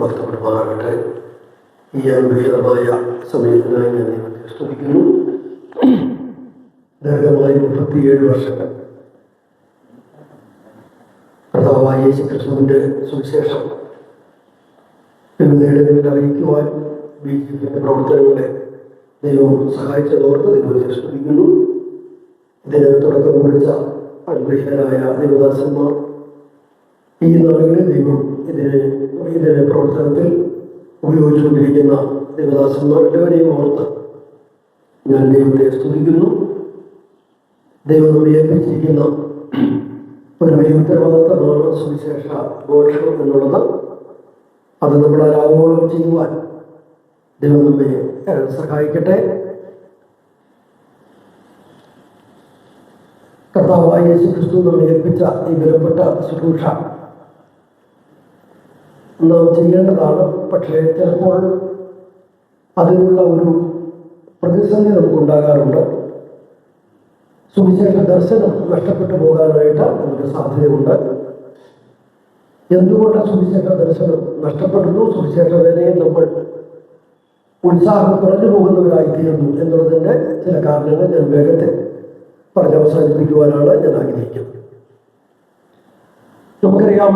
വർത്തപ്പെടുമാറാകട്ടെ ഈ അനുഗ്രഹീതമായ സമയത്തിനായി ഞാൻ സ്തുതിക്കുന്നു ദീർഘമായി മുപ്പത്തിയേഴ് വർഷങ്ങൾ കർത്താവായ യേശു ക്രിസ്തുവിന്റെ സുവിശേഷം വിവിധയിടങ്ങളിൽ അറിയിക്കുവാൻ ബി ജെ പിയുടെ പ്രവർത്തനങ്ങളെ ദൈവം സഹായിച്ചതോർത്ത് ദൈവത്തെ സ്തുതിക്കുന്നു ഇതിന് തുടക്കം കുറിച്ച അനുഗ്രഹീതരായ ദേവദാസന്മാർ ഈ നാടുകളിൽ ദൈവം ഇതിന് ഇതിന്റെ പ്രവർത്തനത്തിൽ ഉപയോഗിച്ചുകൊണ്ടിരിക്കുന്ന ദേവദാസന്മാർ എല്ലാവരെയും ഓർത്ത് ഞാൻ ദൈവത്തെ സ്തുതിക്കുന്നു. ദൈവം ഏൽപ്പിച്ചിരിക്കുന്ന ഒരു വലിയ സുവിശേഷ ഘോഷം എന്നുള്ളത്. അത് നമ്മൾ ചെയ്യുവാൻ ദൈവം നമ്മെ സഹായിക്കട്ടെ. കർത്താവായ യേശു ക്രിസ്തു ഈ വിലപ്പെട്ട ശുശ്രൂഷ. നാം ചെയ്യേണ്ടതാണ് പക്ഷേ ചിലപ്പോൾ അതിനുള്ള ഒരു പ്രതിസന്ധി നമുക്കുണ്ടാകാറുണ്ട്. സുവിശേഷ ദർശനം നഷ്ടപ്പെട്ടു പോകാനായിട്ട് നമുക്ക് സാധ്യതയുണ്ട്. എന്തുകൊണ്ട് സുവിശേഷ ദർശനം നഷ്ടപ്പെടുന്നു? സുവിശേഷ വേലയിൽ നമ്മൾ ഉത്സാഹം കുറഞ്ഞു പോകുന്നവരായിത്തീരുന്നു എന്നുള്ളതിന്റെ ചില കാരണങ്ങൾ ഞാൻ വേഗത്തിൽ പറഞ്ഞ് അവസാനിപ്പിക്കുവാനാണ് ഞാൻ ആഗ്രഹിക്കുന്നത്. നമുക്കറിയാം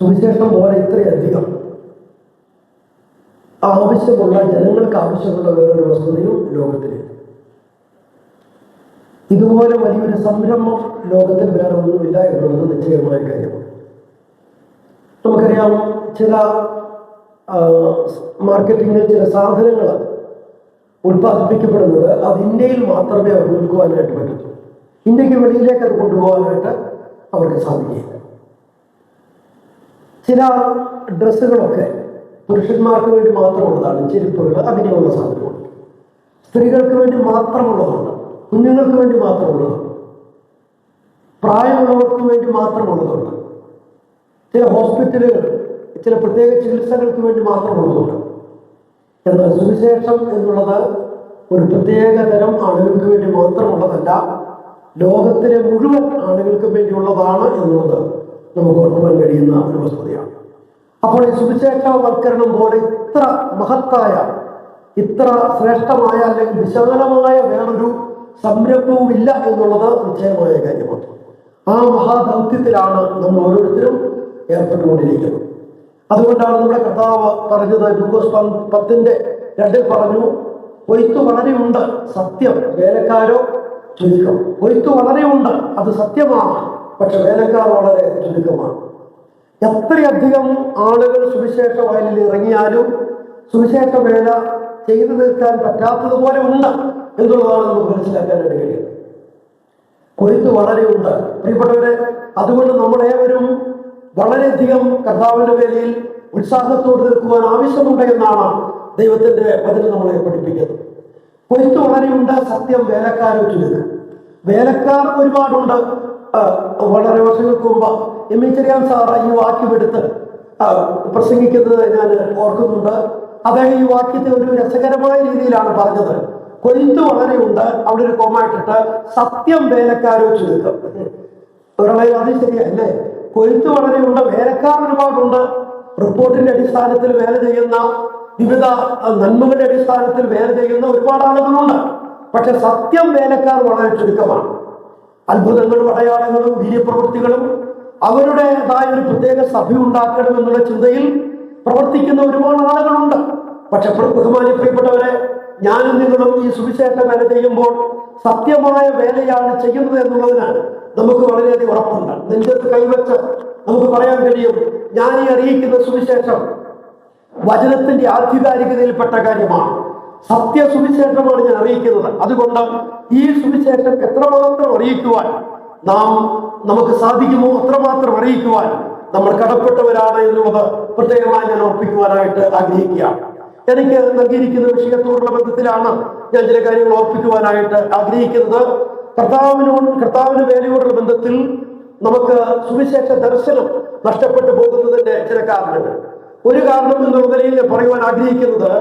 സുവിശേഷം പോലെ ഇത്രയധികം ആവശ്യമുള്ള ജനങ്ങൾക്ക് ആവശ്യമുള്ള വേറൊരു വസ്തുതയും ലോകത്തിലില്ല. ഇതുപോലെ വലിയൊരു സംരംഭം ലോകത്തിൽ വേറെ ഒന്നുമില്ല എന്നുള്ളത് നിശ്ചയമായ കാര്യമാണ്. നമുക്കറിയാം ചില മാർക്കറ്റിങ്ങിൽ ചില സാധനങ്ങൾ ഉൽപ്പാദിപ്പിക്കപ്പെടുന്നത് അത് ഇന്ത്യയിൽ മാത്രമേ അവർ വിൽക്കുവാനായിട്ട് പറ്റത്തുള്ളൂ. ഇന്ത്യയ്ക്ക് വെളിയിലേക്ക് അത് കൊണ്ടുപോകാനായിട്ട് അവർക്ക് സാധിക്കില്ല. ചില ഡ്രസ്സുകളൊക്കെ പുരുഷന്മാർക്ക് വേണ്ടി മാത്രമുള്ളതാണ് ചെരുപ്പുകൾ അങ്ങനെയുള്ള സാധനങ്ങൾ. സ്ത്രീകൾക്ക് വേണ്ടി മാത്രമുള്ളതാണ് കുഞ്ഞുങ്ങൾക്ക് വേണ്ടി മാത്രമുള്ളതാണ് പ്രായമുള്ളവർക്ക് വേണ്ടി മാത്രമുള്ളതുണ്ട് ചില ഹോസ്പിറ്റലുകൾ ചില പ്രത്യേക ചികിത്സകൾക്ക് വേണ്ടി മാത്രമുള്ളതുണ്ട് എന്നാൽ സുവിശേഷം എന്നുള്ളത് ഒരു പ്രത്യേക തരം ആളുകൾക്ക് വേണ്ടി മാത്രമുള്ളതല്ല ലോകത്തിലെ മുഴുവൻ ആളുകൾക്കും വേണ്ടിയുള്ളതാണ് എന്നുള്ളത് നമുക്ക് ഓർക്കുവാൻ കഴിയുന്ന ഒരു വസ്തുതയാണ്. അപ്പോൾ ഈ സുവിശേഷവൽക്കരണം പോലെ ഇത്ര മഹത്തായ ഇത്ര ശ്രേഷ്ഠമായ അല്ലെങ്കിൽ വിശാലമായ വേറൊരു സംരംഭവും ഇല്ല എന്നുള്ളത് നിശ്ചയമായ കാര്യമാണ്. ആ മഹാദൗത്യത്തിലാണ് നമ്മൾ ഓരോരുത്തരും ഏർപ്പെട്ടുകൊണ്ടിരിക്കുന്നത്. അതുകൊണ്ടാണ് നമ്മുടെ കർത്താവ് പറഞ്ഞത് ലൂക്കോസ് പത്തിന്റെ രണ്ടിൽ പറഞ്ഞു കൊയ്ത്ത് വളരെയുണ്ട് സത്യം. വേലക്കാരോ? ചുരുക്കം. കൊയ്ത്ത് വളരെയുണ്ട് അത് സത്യമാണ്. പക്ഷെ വേലക്കാർ വളരെ ചുരുക്കമാണ്. എത്രയധികം ആളുകൾ സുവിശേഷ വയലിൽ ഇറങ്ങിയാലും സുവിശേഷ വേല ചെയ്തു തീർക്കാൻ പറ്റാത്തതുപോലെ ഉണ്ട് എന്നുള്ളതാണ് നമുക്ക് മനസ്സിലാക്കാനായിട്ട് കഴിയുന്നത് കൊയ്ത്ത് വളരെയുണ്ട്. പ്രിയപ്പെട്ടവരെ അതുകൊണ്ട് നമ്മളേവരും വളരെയധികം കർത്താവിന്റെ വേലയിൽ ഉത്സാഹത്തോട് നിൽക്കുവാൻ ആവശ്യമുണ്ട് എന്നാണ് ദൈവത്തിന്റെ പതിന് നമ്മളെ പഠിപ്പിക്കുന്നത്. കൊയ്ത്ത് വളരെയുണ്ട് സത്യം വേലക്കാരോ ചുരുക്കം വേലക്കാർ ഒരുപാടുണ്ട്. വളരെ വർഷങ്ങൾക്ക് മുമ്പ് എം. സാർ ഈ വാക്യമെടുത്ത് പ്രസംഗിക്കുന്നത് ഞാൻ ഓർക്കുന്നുണ്ട്. അദ്ദേഹം ഈ വാക്യത്തെ ഒരു രസകരമായ രീതിയിലാണ് പറഞ്ഞത്. കൊയ്ത്ത് വളരെയുണ്ട് അവിടെ ഒരു കോമായിട്ടിട്ട് സത്യം വേലക്കാരോ ചുരുക്കം ഒരാളെ അത് ശരിയല്ലേ? കൊയ്ത്ത് വളരെയുണ്ട് വേലക്കാർ ഒരുപാടുണ്ട്. റിപ്പോർട്ടിന്റെ അടിസ്ഥാനത്തിൽ വേല ചെയ്യുന്ന വിവിധ നന്മകളുടെ അടിസ്ഥാനത്തിൽ വേല ചെയ്യുന്ന ഒരുപാട് ആളുകളുണ്ട്. പക്ഷെ സത്യം വേലക്കാർ വളരെ ചുരുക്കമാണ്. അത്ഭുതങ്ങളും അടയാളങ്ങളും വീര്യപ്രവൃത്തികളും അവരുടേതായ ഒരു പ്രത്യേക സഭ ഉണ്ടാക്കണം എന്നുള്ള ചിന്തയിൽ പ്രവർത്തിക്കുന്ന ഒരുപാട് ആളുകളുണ്ട്. പക്ഷെ ബഹുമാനിപ്പിക്കപ്പെട്ടവരെ ഞാനും നിങ്ങളും ഈ സുവിശേഷ വേല ചെയ്യുമ്പോൾ സത്യമായ വേലയാണ് ചെയ്യുന്നത് എന്നുള്ളതിന് നമുക്ക് വളരെയധികം ഉറപ്പുണ്ട്. നെഞ്ചത്ത് കൈവച്ച് നമുക്ക് പറയാൻ കഴിയും ഞാൻ ഈ അറിയിക്കുന്ന സുവിശേഷം വചനത്തിന്റെ ആധികാരികതയിൽപ്പെട്ട കാര്യമാണ്. സത്യ സുവിശേഷമാണ് ഞാൻ അറിയിക്കുന്നത്. അതുകൊണ്ട് ഈ സുവിശേഷം എത്രമാത്രം അറിയിക്കുവാൻ നാം നമുക്ക് സാധിക്കുമോ അത്രമാത്രം അറിയിക്കുവാൻ നമ്മൾ കടപ്പെട്ടവരാണ് എന്നുള്ളത് പ്രത്യേകമായി ഞാൻ ഓർപ്പിക്കുവാനായിട്ട് ആഗ്രഹിക്കുകയാണ്. എനിക്ക് നൽകിയിരിക്കുന്ന വിഷയത്തോടുള്ള ബന്ധത്തിലാണ് ഞാൻ ചില കാര്യങ്ങൾ ഓർപ്പിക്കുവാനായിട്ട് ആഗ്രഹിക്കുന്നത്. കർത്താവിനോട് കർത്താവിന് വേലയോടുള്ള ബന്ധത്തിൽ നമുക്ക് സുവിശേഷ ദർശനം നഷ്ടപ്പെട്ടു പോകുന്നതിന്റെ ചില കാരണങ്ങൾ. ഒരു കാരണം എന്നുള്ള നിലയിൽ പറയുവാൻ ആഗ്രഹിക്കുന്നത്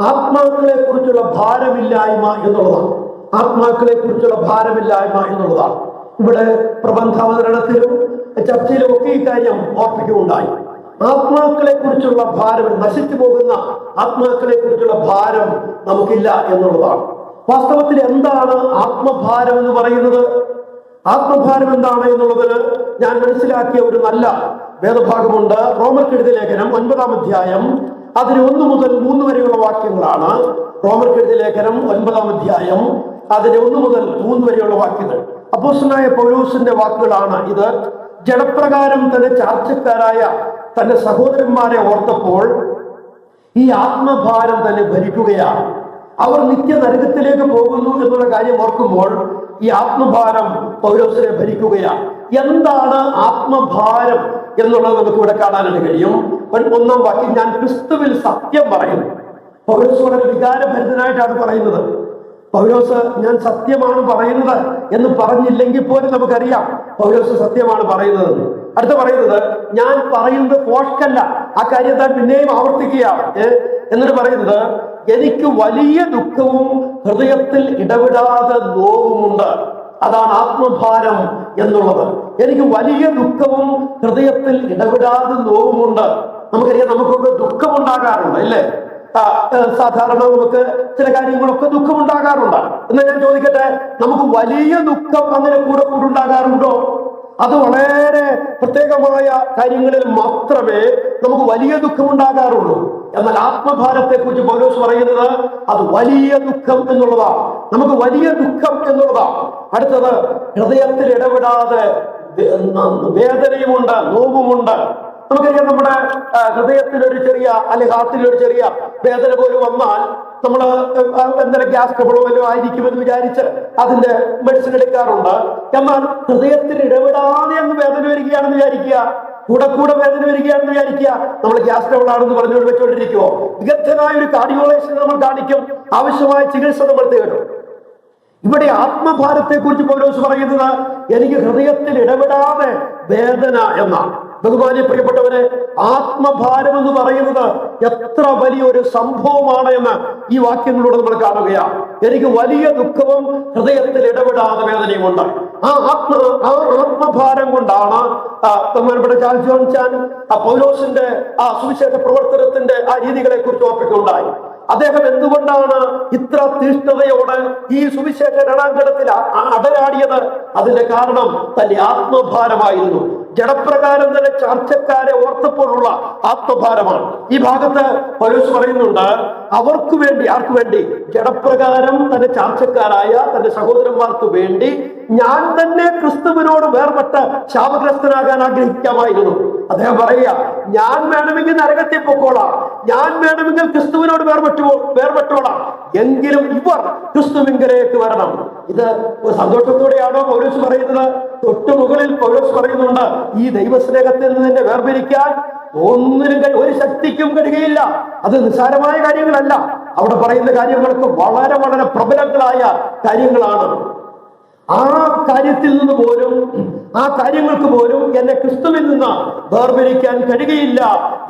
ആത്മാക്കളെ കുറിച്ചുള്ള ഭാരമില്ലായ്മ എന്നുള്ളതാണ്. ആത്മാക്കളെ കുറിച്ചുള്ള ഭാരമില്ലായ്മ എന്നുള്ളതാണ്. ഇവിടെ പ്രബന്ധാവതരണത്തിലും ചർച്ചയിലും ഒക്കെ ഈ കാര്യം ഓർപ്പിക്കുകയുണ്ടായി. ആത്മാക്കളെ കുറിച്ചുള്ള ഭാരം നശിച്ചു പോകുന്ന ആത്മാക്കളെ കുറിച്ചുള്ള ഭാരം നമുക്കില്ല എന്നുള്ളതാണ്. വാസ്തവത്തിൽ എന്താണ് ആത്മഭാരം എന്ന് പറയുന്നത്? ആത്മഭാരം എന്താണ് എന്നുള്ളതിന് ഞാൻ മനസ്സിലാക്കിയ ഒരു നല്ല വേദഭാഗമുണ്ട്. റോമർക്കെഴുതി ലേഖനം ഒൻപതാം അധ്യായം. അതിന് ഒന്ന് മുതൽ മൂന്ന് വരെയുള്ള വാക്യങ്ങളാണ്. റോമർക്കെഴുതി ലേഖനം ഒൻപതാം അധ്യായം. അതിന് ഒന്ന് മുതൽ മൂന്ന് വരെയുള്ള വാക്യങ്ങൾ. അപ്പോസനായ പൗലൂസിന്റെ വാക്കുകളാണ് ഇത്. ജഡപ്രകാരം തന്നെ ചാർച്ചക്കാരായ തന്റെ സഹോദരന്മാരെ ഓർത്തപ്പോൾ ഈ ആത്മഭാരം തന്നെ ഭരിക്കുകയാണ്. അവർ നിത്യ നരകത്തിലേക്ക് പോകുന്നു എന്നുള്ള കാര്യം ഓർക്കുമ്പോൾ ഈ ആത്മഭാരം പൗരോസിനെ ഭരിക്കുകയാണ്. എന്താണ് ആത്മഭാരം എന്നുള്ളത് നമുക്ക് ഇവിടെ കാണാനായിട്ട് കഴിയും. ഒരു ഒന്നാം വാക്യം ഞാൻ ക്രിസ്തുവിൽ സത്യം പറയുന്നു. പൗരസ് വളരെ വികാരഭരിതനായിട്ടാണ് പറയുന്നത്. പൗലോസ് ഞാൻ സത്യമാണ് പറയുന്നത് എന്ന് പറഞ്ഞില്ലെങ്കിൽ പോലും നമുക്കറിയാം പൗലോസ് സത്യമാണ് പറയുന്നത് അടുത്ത പറയുന്നത് ഞാൻ പറയുന്നത് പോഷ്കല്ല ആ കാര്യം താൻ പിന്നെയും ആവർത്തിക്കുകയാണ്? എന്നിട്ട് പറയുന്നത് എനിക്ക് വലിയ ദുഃഖവും ഹൃദയത്തിൽ ഇടപെടാതെ നോവുമുണ്ട്. അതാണ് ആത്മഭാരം എന്നുള്ളത്. എനിക്ക് വലിയ ദുഃഖവും ഹൃദയത്തിൽ ഇടപെടാതെ നോവുമുണ്ട്. നമുക്കറിയാം നമുക്കൊക്കെ ദുഃഖമുണ്ടാകാറുണ്ട് അല്ലേ? സാധാരണ നമുക്ക് ചില കാര്യങ്ങളൊക്കെ ദുഃഖമുണ്ടാകാറുണ്ട്. എന്നാൽ ഞാൻ ചോദിക്കട്ടെ നമുക്ക് വലിയ ദുഃഖം അങ്ങനെ കൂടെ കൂടെ ഉണ്ടാകാറുണ്ടോ അത് വളരെ പ്രത്യേകമായ കാര്യങ്ങളിൽ മാത്രമേ നമുക്ക് വലിയ ദുഃഖം ഉണ്ടാകാറുള്ളൂ എന്നാൽ ആത്മഭാരത്തെ കുറിച്ച് പൗലോസ് പറയുന്നത് അത് വലിയ ദുഃഖം എന്നുള്ളതാണ് നമുക്ക് വലിയ ദുഃഖം എന്നുള്ളതാണ് അടുത്തത് ഹൃദയത്തിൽ ഇടപെടാതെ വേദനയുമുണ്ട് നോവുമുണ്ട്. നമുക്കറിയാം നമ്മുടെ ഹൃദയത്തിൽ ഒരു ചെറിയ അല്ലെങ്കിൽ ഹാർട്ടിൽ ഒരു ചെറിയ വേദന പോലും വന്നാൽ നമ്മൾ എന്തെങ്കിലും ഗ്യാസ് ട്രബിളോ വല്ലതും ആയിരിക്കുമെന്ന് വിചാരിച്ച് അതിന്റെ മെഡിസിൻ എടുക്കാറുണ്ട്. എന്നാൽ ഹൃദയത്തിൽ ഇടപെടാതെ അങ്ങ് വേദന വരികയാണെന്ന് വിചാരിക്കുക കൂടെ കൂടെ വേദന വരികയാണെന്ന് വിചാരിക്കുക നമ്മൾ ഗ്യാസ് ആണെന്ന് പറഞ്ഞുകൊണ്ട് വെച്ചുകൊണ്ടിരിക്കുമോ വിദഗ്ധനായ ഒരു കാർഡിയോളജിസ്റ്റ് നമ്മൾ കാണിക്കും ആവശ്യമായ ചികിത്സ നമ്മൾ തേടും. ഇവിടെ ആത്മഭാരത്തെ കുറിച്ച് പൗലോസ് പറയുന്നത് എനിക്ക് ഹൃദയത്തിൽ ഇടപെടാതെ വേദന എന്നാണ്. ബഹുമാനി പ്രിയപ്പെട്ടവരെ ആത്മഭാരം എന്ന് പറയുന്നത് എത്ര വലിയൊരു സംഭവമാണ് എന്ന് ഈ വാക്യങ്ങളിലൂടെ നമ്മൾ കാണുകയാണ്. എനിക്ക് വലിയ ദുഃഖവും ഹൃദയത്തിൽ ഇടപെടാതെ വേദനയുമുണ്ട് ആ ആത്മ ആ ആത്മഭാരം കൊണ്ടാണ് ചാൻ ആ പൗലോസിന്റെ ആ സുവിശേഷ പ്രവർത്തനത്തിന്റെ ആ രീതികളെ കുറിച്ച് ഓർപ്പിക്കുണ്ടായി അദ്ദേഹം എന്തുകൊണ്ടാണ് ഇത്ര തീഷ്ണതയോടെ ഈ സുവിശേഷ രണാങ്കണത്തിൽ അടരാടിയത്? അതിന്റെ കാരണം തന്റെ ആത്മഭാരമായിരുന്നു. ജഡപ്രകാരം തന്നെ ചർച്ചക്കാരെ ഓർത്തപ്പോഴുള്ള ആത്മഭാരമാണ്. ഈ ഭാഗത്ത് പൗലോസ് പറയുന്നുണ്ട് അവർക്ക് വേണ്ടി ആർക്ക് വേണ്ടി? ജഡപ്രകാരം തന്റെ ചാർച്ചക്കാരായ തന്റെ സഹോദരന്മാർക്ക് വേണ്ടി ഞാൻ തന്നെ ക്രിസ്തുവിനോട് വേർപെട്ട് ശാപഗ്രസ്തനാകാൻ ആഗ്രഹിക്കാമായിരുന്നു. അദ്ദേഹം പറയുക ഞാൻ വേണമെങ്കിൽ നരകത്തിൽ പൊക്കോളാം. ഞാൻ വേണമെങ്കിൽ ക്രിസ്തുവിനോട് വേർപെട്ടു വേർപെട്ടോളാം. എങ്കിലും ഇവർ ക്രിസ്തുവിങ്കലേക്ക് വരണം. ഇത് ഒരു സന്തോഷത്തോടെയാണോ പൗലോസ് പറയുന്നത്? തൊട്ടു മുകളിൽ പൗലോസ് പറയുന്നുണ്ട് ഈ ദൈവസ്നേഹത്തിൽ നിന്ന് വേർപിരിക്കാൻ ഒന്നിനും ഒരു ശക്തിക്കും കഴിയുകയില്ല. അത് നിസ്സാരമായ കാര്യങ്ങളല്ല. അവിടെ പറയുന്ന കാര്യങ്ങളൊക്കെ വളരെ വളരെ പ്രബലങ്ങളായ കാര്യങ്ങളാണ്. ആ കാര്യത്തിൽ നിന്ന് പോലും ആ കാര്യങ്ങൾക്ക് പോലും എന്നെ ക്രിസ്തുവിൽ നിന്ന് വേർപിരിക്കാൻ കഴിയുകയില്ല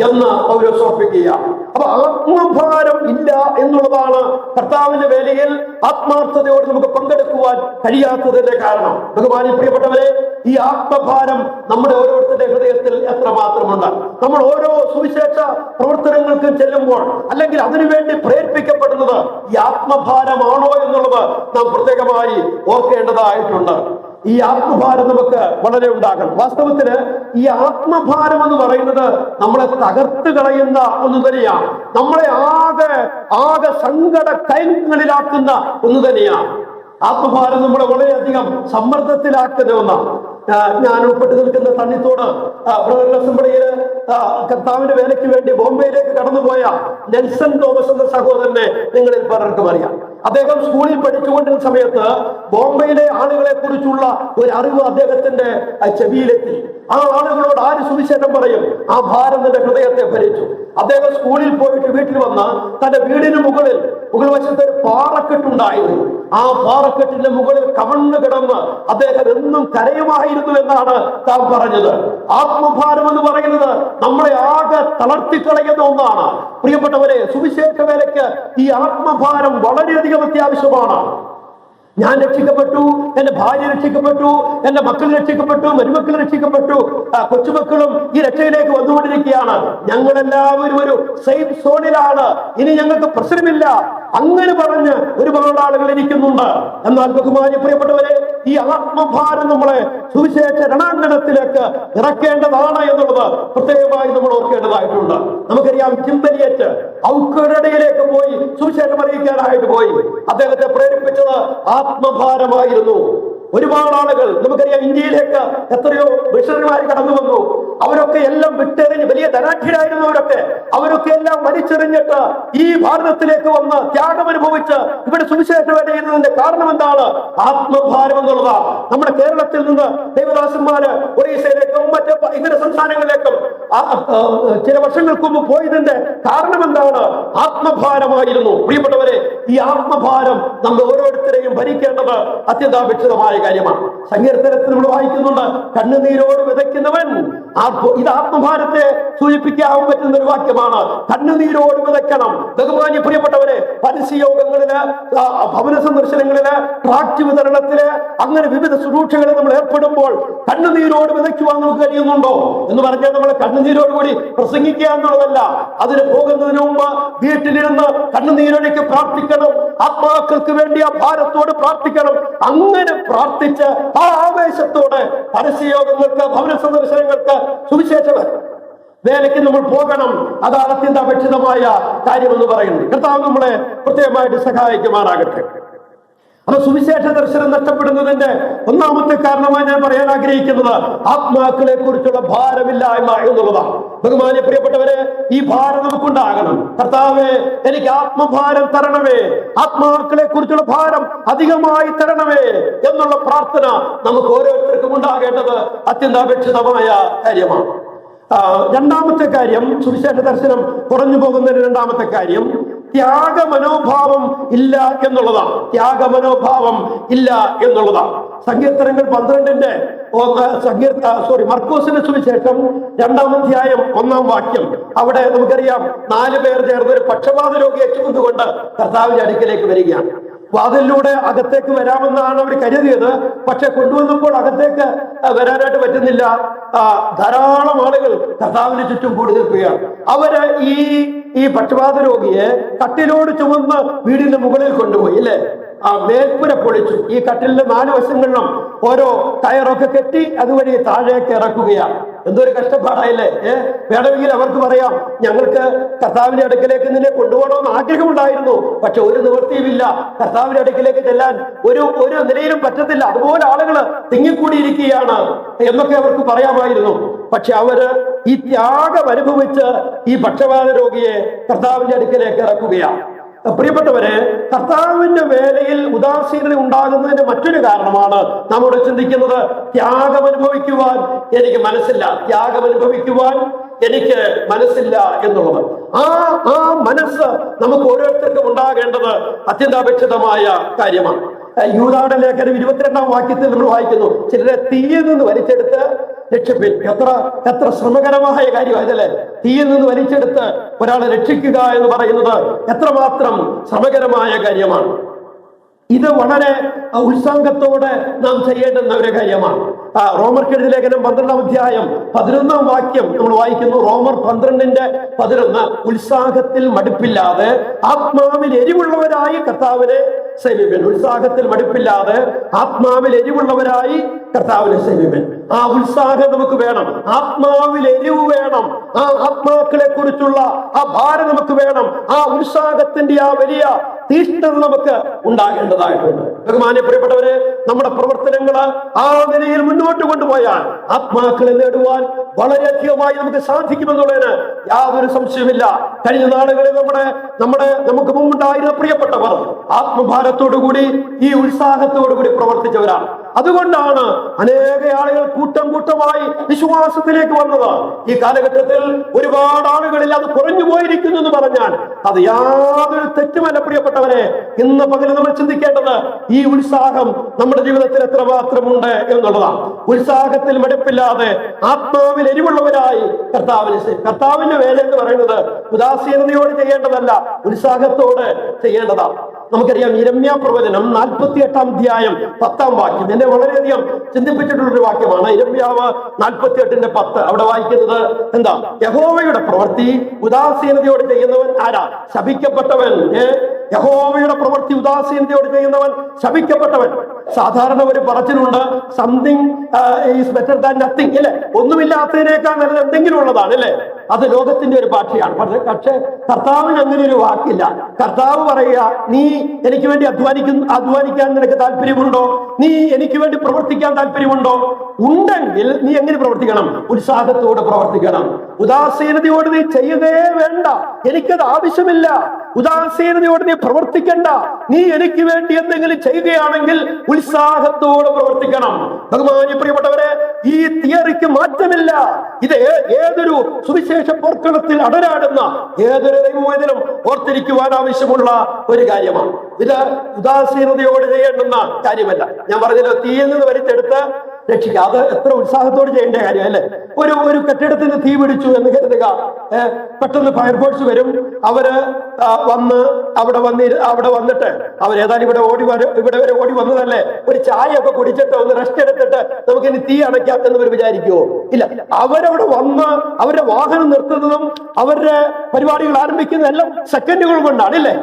എന്ന് പൗരസോപ്പിക്കുക അപ്പൊ ആത്മഭാരം ഇല്ല എന്നുള്ളതാണ് കർത്താവിന്റെ വേലയിൽ ആത്മാർത്ഥതയോട് നമുക്ക് പങ്കെടുക്കുവാൻ കഴിയാത്തതിന്റെ കാരണം. ബഹുമാനി പ്രിയപ്പെട്ടവരെ ഈ ആത്മഭാരം നമ്മുടെ ഓരോരുത്തരുടെ ഹൃദയത്തിൽ എത്രമാത്രമുണ്ട്? നമ്മൾ ഓരോ സുവിശേഷ പ്രവർത്തനങ്ങൾക്കും ചെല്ലുമ്പോൾ അല്ലെങ്കിൽ അതിനുവേണ്ടി പ്രേരിപ്പിക്കപ്പെടുന്നത് ഈ ആത്മഭാരമാണോ എന്നുള്ളത് നാം പ്രത്യേകമായി ഓർക്കേണ്ടതായിട്ടുണ്ട് ഈ ആത്മഭാരം നമുക്ക് വളരെ ഉണ്ടാകണം. വാസ്തവത്തിന് ഈ ആത്മഭാരം എന്ന് പറയുന്നത് നമ്മളെ തകർത്ത് കളയുന്ന ഒന്ന് തന്നെയാണ്. നമ്മളെ ആകെ ആകെ സങ്കട കൈകളിലാക്കുന്ന ഒന്ന് തന്നെയാണ്. ആത്മഭാരം നമ്മളെ വളരെയധികം സമ്മർദ്ദത്തിലാക്കുന്ന ഒന്നാണ്. ഞാൻ ഉൾപ്പെട്ട് നിൽക്കുന്ന തണ്ണിത്തോട് ബ്രദർ അസംബ്ലിയിൽ കർത്താവിന്റെ വേലയ്ക്ക് വേണ്ടി ബോംബെയിലേക്ക് കടന്നുപോയ നെൽസൺ തോമസ് എന്ന സഹോദരനെ നിങ്ങളിൽ പലർക്കും അറിയാം. അദ്ദേഹം സ്കൂളിൽ പഠിച്ചുകൊണ്ടിരുന്ന സമയത്ത് ബോംബെയിലെ ആളുകളെ കുറിച്ചുള്ള ഒരു അറിവ് അദ്ദേഹത്തിന്റെ ചെവിയിലെത്തി. ആ ആളുകളോട് ആര് സുവിശേഷം പറയും? ആ ഭാരം തന്റെ ഹൃദയത്തെ ഭരിച്ചു. അദ്ദേഹം സ്കൂളിൽ പോയിട്ട് വീട്ടിൽ വന്ന് തന്റെ വീടിന് മുകളിൽ മുകൾ വശത്ത് ഒരു പാറക്കെട്ടുണ്ടായിരുന്നു. ആ പാറക്കെട്ടിന്റെ മുകളിൽ കമണ്ണ് കിടന്ന് അദ്ദേഹം എന്നും കരയുമായിരുന്നു എന്നാണ് താൻ പറഞ്ഞത്. ആത്മഭാരം എന്ന് പറയുന്നത് നമ്മളെ ആകെ തളർത്തിക്കളയുന്ന ഒന്നാണ്. പ്രിയപ്പെട്ടവരെ സുവിശേഷ വേലയ്ക്ക് ഈ ആത്മഭാരം വളരെയധികം അത്യാവശ്യമാണ്. ഞാൻ രക്ഷിക്കപ്പെട്ടു എന്റെ ഭാര്യ രക്ഷിക്കപ്പെട്ടു എന്റെ മക്കൾ രക്ഷിക്കപ്പെട്ടു മരുമക്കൾ രക്ഷിക്കപ്പെട്ടു. കൊച്ചുമക്കളും ഈ രക്ഷയിലേക്ക് വന്നുകൊണ്ടിരിക്കുകയാണ്. ഞങ്ങളെല്ലാവരും ഒരു സേഫ് സോണിലാണ് ഇനി ഞങ്ങൾക്ക് പ്രശ്നമില്ല. അങ്ങനെ പറഞ്ഞ് ഒരുപാട് ആളുകൾ ഇരിക്കുന്നുണ്ട്. എന്നാൽ ബഹുമാനി പ്രിയപ്പെട്ടവരെ ഈ ആത്മഭാരം നമ്മളെ സുവിശേഷ രണാങ്കണത്തിലേക്ക് ഇറക്കേണ്ടതാണ് എന്നുള്ളത് പ്രത്യേകമായി നമ്മൾ ഓർക്കേണ്ടതായിട്ടുണ്ട്. നമുക്കറിയാം ചിന്തലിയേറ്റ് ഔക്കടയിലേക്ക് പോയി സുവിശേഷം അറിയിക്കാനായിട്ട് പോയി. അദ്ദേഹത്തെ പ്രേരിപ്പിച്ചത് ആത്മഭാരമായിരുന്നു. ഒരുപാട് ആളുകൾ നമുക്കറിയാം ഇന്ത്യയിലേക്ക് എത്രയോ മിഷണറിമാർ കടന്നു വന്നു. അവരൊക്കെ എല്ലാം വിട്ടെറിഞ്ഞ് വലിയ ധനാഠ്യരായിരുന്നവരൊക്കെ അവരൊക്കെ. എല്ലാം വലിച്ചെറിഞ്ഞിട്ട് ഈ ഭാരതത്തിലേക്ക് വന്ന് ത്യാഗം അനുഭവിച്ച് ഇവിടെ സുവിശേഷം ചെയ്യുന്നതിന്റെ കാരണം എന്താണ്? ആത്മഭാരം എന്നുള്ളതാണ്. നമ്മുടെ കേരളത്തിൽ നിന്ന് ദേവദാസന്മാര് ഒറീസയിലേക്കും മറ്റ് ഇതര സംസ്ഥാനങ്ങളിലേക്കും ചില വർഷങ്ങൾക്ക് മുമ്പ് പോയതിന്റെ കാരണം എന്താണ്? ആത്മഭാരമായിരുന്നു. പ്രിയപ്പെട്ടവരെ ഈ ആത്മഭാരം നമ്മൾ ഓരോരുത്തരെയും ഭരിക്കേണ്ടത് അത്യന്താപേക്ഷിതമായ കാര്യമാണ്. സങ്കീർത്തനത്തിൽ നമ്മൾ വായിക്കുന്നുണ്ട് കണ്ണുനീരോട് വിതയ്ക്കുന്നവൻ ഇത് ആത്മഭാരത്തെ സൂചിപ്പിക്കാൻ പറ്റുന്ന ഒരു വാക്യമാണ് കണ്ണുനീരോട് വിതയ്ക്കണം ബഹുമാന്യ പ്രിയപ്പെട്ടവരെ പരസ്യയോഗങ്ങളിൽ ഭവന സന്ദർശനങ്ങളിൽ ട്രാക്ട് വിതരണത്തിൽ അങ്ങനെ വിവിധ ശുശ്രൂഷകളിൽ നമ്മൾ ഏർപ്പെടുമ്പോൾ കണ്ണുനീരോട് വിതയ്ക്കുവാൻ നമുക്ക് കഴിയുന്നുണ്ടോ? എന്ന് പറഞ്ഞാൽ നമ്മൾ കണ്ണുനീരോട് കൂടി പ്രസംഗിക്കുക എന്നുള്ളതല്ല. അതിന് പോകുന്നതിന് മുമ്പ് വീട്ടിലിരുന്ന് കണ്ണുനീരൊഴിക്ക് പ്രാർത്ഥിക്കണം. ആത്മാക്കൾക്ക് വേണ്ടി ആ ഭാരത്തോട് പ്രാർത്ഥിക്കണം. അങ്ങനെ പ്രാർത്ഥിച്ച് ആ ആവേശത്തോടെ പരസ്യയോഗങ്ങൾക്ക് ഭവന സന്ദർശനങ്ങൾക്ക് സുവിശേഷ വേലയ്ക്ക് നമ്മൾ പോകണം. അതാണ് അത്യന്താപേക്ഷിതമായ കാര്യമെന്ന് പറയുന്നത് കർത്താവ് നമ്മളെ പ്രത്യേകമായിട്ട് സഹായിക്കുമാറാകട്ടെ. അപ്പൊ സുവിശേഷ ദർശനം നഷ്ടപ്പെടുന്നതിന്റെ ഒന്നാമത്തെ കാരണമായി ഞാൻ പറയാൻ ആഗ്രഹിക്കുന്നത് ആത്മാക്കളെ കുറിച്ചുള്ള ഭാരമില്ലായ്മ എന്നുള്ളതാണ്. ബഹുമാന്യ പ്രിയപ്പെട്ടവരെ ഈ ഭാരം നമുക്കുണ്ടാകണം. കർത്താവേ എനിക്ക് ആത്മഭാരം തരണമേ. ആത്മാക്കളെ കുറിച്ചുള്ള ഭാരം അധികമായി തരണമേ എന്നുള്ള പ്രാർത്ഥന നമുക്ക് ഓരോരുത്തർക്കും ഉണ്ടാകേണ്ടത് അത്യന്താപേക്ഷിതമായ കാര്യമാണ്. രണ്ടാമത്തെ കാര്യം സുവിശേഷ ദർശനം കുറഞ്ഞു പോകുന്നതിന് രണ്ടാമത്തെ കാര്യം ത്യാഗ മനോഭാവം ഇല്ല എന്നുള്ളതാണ് ത്യാഗ മനോഭാവം ഇല്ല എന്നുള്ളതാണ് സങ്കീർത്തനങ്ങൾ പന്ത്രണ്ടിന്റെ സങ്കീർത്ത സോറി മർക്കോസിന്റെ സുവിശേഷം രണ്ടാം അധ്യായം ഒന്നാം വാക്യം. അവിടെ നമുക്കറിയാം നാല് പേർ ചേർന്ന് ഒരു പക്ഷപാത രോഗിയെ ചുമന്നുകൊണ്ട് കർത്താവിന്റെ അടുക്കിലേക്ക് വരികയാണ്. വാതിലിലൂടെ അകത്തേക്ക് വരാമെന്നാണ് അവർ കരുതിയത്. പക്ഷെ കൊണ്ടുവന്നപ്പോൾ അകത്തേക്ക് വരാനായിട്ട് പറ്റുന്നില്ല. ധാരാളം ആളുകൾ കർത്താവിന് ചുറ്റും കൂടി നിൽക്കുകയാണ്. അവർ ഈ ഈ പക്ഷപാത രോഗിയെ കട്ടിലോട് ചുമന്ന് വീടിന്റെ മുകളിൽ കൊണ്ടുപോയി അല്ലേ? ആ മേൽപ്പുര പൊളിച്ചു. ഈ കട്ടിലിന്റെ നാല് വശങ്ങളിലും ഓരോ ടയറൊക്കെ കെട്ടി അതുവഴി താഴേക്ക് ഇറക്കുകയാണ്. എന്തൊരു കഷ്ടപ്പാടായില്ലേ ഏ? വേണമെങ്കിൽ അവർക്ക് പറയാം ഞങ്ങൾക്ക് കർത്താവിന്റെ അടുക്കലേക്ക് നിന്നെ കൊണ്ടുപോകണമെന്ന് ആഗ്രഹമുണ്ടായിരുന്നു പക്ഷെ ഒരു നിവൃത്തിയുമില്ല. കർത്താവിന്റെ അടുക്കലേക്ക് ചെല്ലാൻ ഒരു ഒരു നിലയിലും പറ്റത്തില്ല. അതുപോലെ ആളുകൾ തിങ്ങിക്കൂടിയിരിക്കുകയാണ് എന്നൊക്കെ അവർക്ക് പറയാമായിരുന്നു. പക്ഷെ അവർ ഈ ത്യാഗം അനുഭവിച്ച് ഈ പക്ഷപാത രോഗിയെ കർത്താവിന്റെ അടുക്കലേക്ക് ഇറക്കുകയാണ്. പ്രിയപ്പെട്ടവരെ കർത്താവിന്റെ വേലയിൽ ഉദാസീനത ഉണ്ടാകുന്നതിന്റെ മറ്റൊരു കാരണമാണ് നമ്മോട് ചിന്തിക്കുന്നത് ത്യാഗം അനുഭവിക്കുവാൻ എനിക്ക് മനസ്സില്ല. ത്യാഗം അനുഭവിക്കുവാൻ എനിക്ക് മനസ്സില്ല എന്നുള്ളത്. ആ ആ മനസ്സ് നമുക്ക് ഓരോരുത്തർക്കും ഉണ്ടാകേണ്ടത് അത്യന്താപേക്ഷിതമായ കാര്യമാണ്. യൂതാടെ ലേഖനം ഇരുപത്തിരണ്ടാം വാക്യത്തിൽ നമ്മൾ വായിക്കുന്നു. ചിലരെ തീയിൽ നിന്ന് വലിച്ചെടുത്ത് രക്ഷപ്പെടും എത്ര എത്ര ശ്രമകരമായ കാര്യമായതല്ലേ? തീയിൽ നിന്ന് വലിച്ചെടുത്ത് ഒരാളെ രക്ഷിക്കുക എന്ന് പറയുന്നത് എത്രമാത്രം ശ്രമകരമായ കാര്യമാണ്. ഇത് വളരെ ഉത്സാഹത്തോടെ നാം ചെയ്യേണ്ടുന്ന ഒരു കാര്യമാണ്. ആ, റോമർ കെഴുതി ലേഖനം പന്ത്രണ്ടാം അധ്യായം പതിനൊന്നാം വാക്യം നമ്മൾ വായിക്കുന്നു. റോമർ പന്ത്രണ്ടിന്റെ പതിനൊന്ന്. ഉത്സാഹത്തിൽ മടുപ്പില്ലാതെ ആത്മാവിൽ എരിവുള്ളവരായി കർത്താവിനെ സേവിപ്പൻ ഉത്സാഹത്തിൽ മടുപ്പില്ലാതെ ആത്മാവിൽ എരിവുള്ളവരായി കർത്താവിനെ സേവിപ്പൻ ആ ഉത്സാഹം നമുക്ക് വേണം. ആത്മാവിൽ എരിവ് വേണം. ആ ആത്മാക്കളെ കുറിച്ചുള്ള ആ ഭാരം നമുക്ക് വേണം. ആ ഉത്സാഹത്തിന്റെ ആ വലിയ തീഷ്ണത നമുക്ക് ഉണ്ടാകേണ്ടതായിട്ടുണ്ട്. ബഹുമാന്യ പ്രിയപ്പെട്ടവരെ നമ്മുടെ പ്രവർത്തനങ്ങൾ ആ നിലയിൽ മുന്നോട്ട് കൊണ്ടുപോയാൽ ആത്മാക്കളെ നേടുവാൻ വളരെയധികമായി നമുക്ക് സാധിക്കുമെന്നുള്ളതിന് യാതൊരു സംശയമില്ല കഴിഞ്ഞ നാളുകളിൽ നമ്മുടെ നമ്മുടെ നമുക്ക് മുമ്പുണ്ടായിരുന്ന പ്രിയപ്പെട്ടവർ ആത്മഭാരത്തോടു കൂടി ഈ ഉത്സാഹത്തോടു കൂടി പ്രവർത്തിച്ചവരാണ്. അതുകൊണ്ടാണ് അനേക ആളുകൾ കൂട്ടം കൂട്ടമായി വിശ്വാസത്തിലേക്ക് വന്നത്. ഈ കാലഘട്ടത്തിൽ ഒരുപാട് ആളുകളിൽ അത് കുറഞ്ഞു പോയിരിക്കുന്നു എന്ന് പറഞ്ഞാൽ അത് യാതൊരു തെറ്റുമല്ല പ്രിയപ്പെട്ടവരെ. ഇന്ന് പകൽ നമ്മൾ ചിന്തിക്കേണ്ടത് ഈ ഉത്സാഹം നമ്മുടെ ജീവിതത്തിൽ എത്രമാത്രമുണ്ട് എന്നുള്ളതാണ്. ഉത്സാഹത്തിൽ മടുപ്പില്ലാതെ ആത്മാവിൽ എരിവുള്ളവരായി കർത്താവിന് കർത്താവിന്റെ വേല എന്ന് പറയുന്നത് ഉദാസീനതയോട് ചെയ്യേണ്ടതല്ല ഉത്സാഹത്തോടെ ചെയ്യേണ്ടതാണ്. നമുക്കറിയാം ഇരമ്യ പ്രവചനം നാൽപ്പത്തി എട്ടാം അധ്യായം പത്താം വാക്യം. എന്നെ വളരെയധികം ചിന്തിപ്പിച്ചിട്ടുള്ള ഒരു വാക്യമാണ്. ഇരമ്യാവ് നാൽപ്പത്തി എട്ടിന്റെ പത്ത് അവിടെ വായിക്കുന്നത് എന്താ? യഹോവയുടെ പ്രവൃത്തി ഉദാസീനതയോട് ചെയ്യുന്നവൻ ആരാ? ശപിക്കപ്പെട്ടവൻ. യഹോവയുടെ പ്രവൃത്തി ഉദാസീനതയോട് ചെയ്യുന്നവൻ ശപിക്കപ്പെട്ടവൻ. സാധാരണ ഒരു പറച്ചിലുണ്ട് something is better than nothing അല്ലെ? ഒന്നുമില്ലാത്തതിനേക്കാൾ നല്ലത് എന്തെങ്കിലും ഉള്ളതാണ് അല്ലെ? അത് ലോകത്തിന്റെ ഒരു ഭാഷയാണ്. പക്ഷെ കർത്താവിന് അങ്ങനെ ഒരു വാക്കില്ല. കർത്താവ് പറയുക നീ എനിക്ക് വേണ്ടി അധ്വാനിക്കുന്ന അധ്വാനിക്കാൻ നിനക്ക് താല്പര്യമുണ്ടോ? നീ എനിക്ക് വേണ്ടി പ്രവർത്തിക്കാൻ താല്പര്യമുണ്ടോ? ഉണ്ടെങ്കിൽ നീ എങ്ങനെ പ്രവർത്തിക്കണം? ഉത്സാഹത്തോടെ പ്രവർത്തിക്കണം. ഉദാസീനതയോട് നീ ചെയ്യുകയെ വേണ്ട. എനിക്കത് ആവശ്യമില്ല. ഉദാസീനതയോട് നീ പ്രവർത്തിക്കണ്ട. നീ എനിക്ക് വേണ്ടി എന്തെങ്കിലും ചെയ്യുകയാണെങ്കിൽ ഉത്സാഹത്തോടെ പ്രവർത്തിക്കണം. ബഹുമാനി പ്രിയപ്പെട്ടവരെ ഈ തിയറിക്ക് മാറ്റമില്ല. ഇത് ഏതൊരു സുവിശേഷ പോർക്കളത്തിൽ അടരാടുന്ന ഏതൊരു ദൈവവേദനം ഓർത്തിരിക്കുവാൻ ആവശ്യമുള്ള ഒരു കാര്യമാണ്. ഇത് ഉദാസീനതയോട് ചെയ്യേണ്ടുന്ന കാര്യമല്ല. ഞാൻ പറഞ്ഞല്ലോ തീയിൽ നിന്ന് വലിച്ചെടുത്ത് രക്ഷിക്കുക അത് എത്ര ഉത്സാഹത്തോട് ചെയ്യേണ്ട കാര്യം അല്ലേ? ഒരു ഒരു കെട്ടിടത്തിന് തീ പിടിച്ചു എന്ന് കരുതുക. പെട്ടെന്ന് ഫയർഫോഴ്സ് വരും. അവർ വന്ന് അവിടെ വന്ന് അവിടെ വന്നിട്ട് അവർ ഏതായാലും ഇവിടെ ഓടി വര ഇവിടെ വരെ ഓടി വന്നതല്ലേ? ഒരു ചായ ഒക്കെ കുടിച്ചിട്ട് ഒന്ന് റെസ്റ്റ് എടുത്തിട്ട് നമുക്ക് ഇനി തീ അണയ്ക്കാം എന്ന് ഇവർ വിചാരിക്കുവോ? ഇല്ല. അവരവിടെ വന്ന് അവരുടെ വാഹനം നിർത്തുന്നതും അവരുടെ പരിപാടികൾ ആരംഭിക്കുന്നതെല്ലാം സെക്കൻഡുകൾ കൊണ്ടാണ് ഇല്ലേ?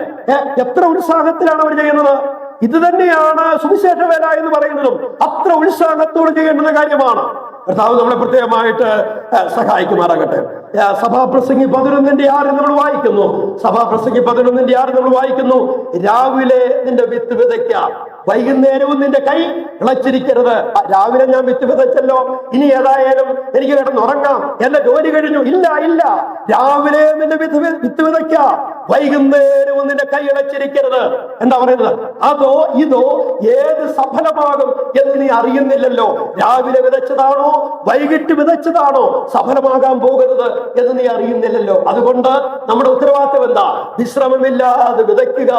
എത്ര ഉത്സാഹത്തിലാണ് അവർ ചെയ്യുന്നത്? ഇത് തന്നെയാണ് സുവിശേഷ വേല എന്ന് പറയുന്നതും അത്ര ഉത്സാഹത്തോട് ചെയ്യേണ്ടുന്ന കാര്യമാണ്. കർത്താവ് നമ്മളെ പ്രത്യേകമായിട്ട് സഹായിക്കുമാറാകട്ടെ. സഭാപ്രസംഗി പതിനൊന്നിന്റെ ആറ് നമ്മൾ വായിക്കുന്നു. സഭാപ്രസംഗി പതിനൊന്നിന്റെ ആറ് നമ്മൾ വായിക്കുന്നു. രാവിലെ നിന്റെ വിത്ത് വിതയ്ക്ക. വൈകുന്നേരവും നിന്റെ കൈ ഇളച്ചിരിക്കരുത്. രാവിലെ ഞാൻ വിത്ത് വിതച്ചല്ലോ. ഇനി ഏതായാലും എനിക്ക് കിടന്നുറങ്ങാം എന്റെ ജോലി കഴിഞ്ഞു. ഇല്ല ഇല്ല. രാവിലെ നിന്റെ വിത്ത് വിത്ത് വിതയ്ക്ക. വൈകുന്നേരവും നിന്റെ കൈ ഇളച്ചിരിക്കരുത്. എന്താ പറയുന്നത്? അതോ ഇതോ ഏത് സഫലമാകും എന്ന് നീ അറിയുന്നില്ലല്ലോ. രാവിലെ വിതച്ചതാണോ? വൈകിട്ട് വിതച്ചതാണോ? സഫലമാകാൻ പോകുന്നത് എന്ന് നീ അറിയുന്നില്ലല്ലോ. അതുകൊണ്ട് നമ്മുടെ ഉത്തരവാദിത്വം എന്താ? വിശ്രമമില്ലാതെ വിതയ്ക്കുക.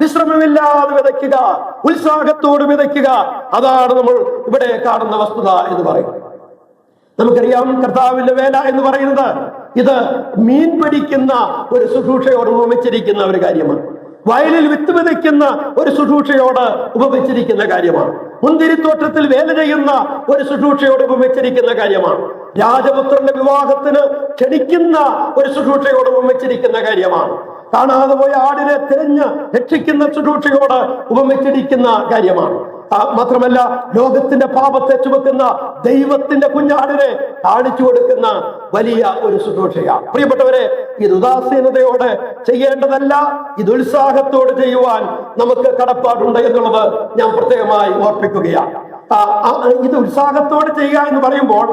വിശ്രമമില്ലാതെ വിതയ്ക്കുക. ഉത്സാഹത്തോട് വിതയ്ക്കുക. അതാണ് നമ്മൾ ഇവിടെ കാണുന്ന വസ്തുത എന്ന് പറയും നമുക്കറിയാം കർത്താവിന്റെ വേല എന്ന് പറയുന്നത് ഇത് മീൻ പിടിക്കുന്ന ഒരു ശുശ്രൂഷയോട് ഉപമിച്ചിരിക്കുന്ന ഒരു കാര്യമാണ്. വയലിൽ വിത്ത് വിതയ്ക്കുന്ന ഒരു ശുശ്രൂഷയോട് ഉപമിച്ചിരിക്കുന്ന കാര്യമാണ്. മുന്തിരിത്തോട്ടത്തിൽ വേല ചെയ്യുന്ന ഒരു ശുശ്രൂഷയോട് ഉപമിച്ചിരിക്കുന്ന കാര്യമാണ്. രാജപുത്രന്റെ വിവാഹത്തിന് ക്ഷണിക്കുന്ന ഒരു ശുശ്രൂഷയോട് ഉപമിച്ചിരിക്കുന്ന കാര്യമാണ്. കാണാതെ പോയ ആടിനെ തിരഞ്ഞ് രക്ഷിക്കുന്ന ശുശ്രൂഷയോട് ഉപമിച്ചിരിക്കുന്ന കാര്യമാണ്. മാത്രമല്ല ലോകത്തിന്റെ പാപത്തെ ചുമക്കുന്ന ദൈവത്തിന്റെ കുഞ്ഞാടിനെ കാണിച്ചു കൊടുക്കുന്ന വലിയ ഒരു ശുശ്രൂഷയാണ് പ്രിയപ്പെട്ടവരെ ഇത് ഉദാസീനതയോടെ ചെയ്യേണ്ടതല്ല ഇത് ഉത്സാഹത്തോട് ചെയ്യുവാൻ നമുക്ക് കടപ്പാടുണ്ട് എന്നുള്ളത് ഞാൻ പ്രത്യേകമായി ഓർപ്പിക്കുകയാണ്. ഇത് ഉത്സാഹത്തോടെ ചെയ്യുക എന്ന് പറയുമ്പോൾ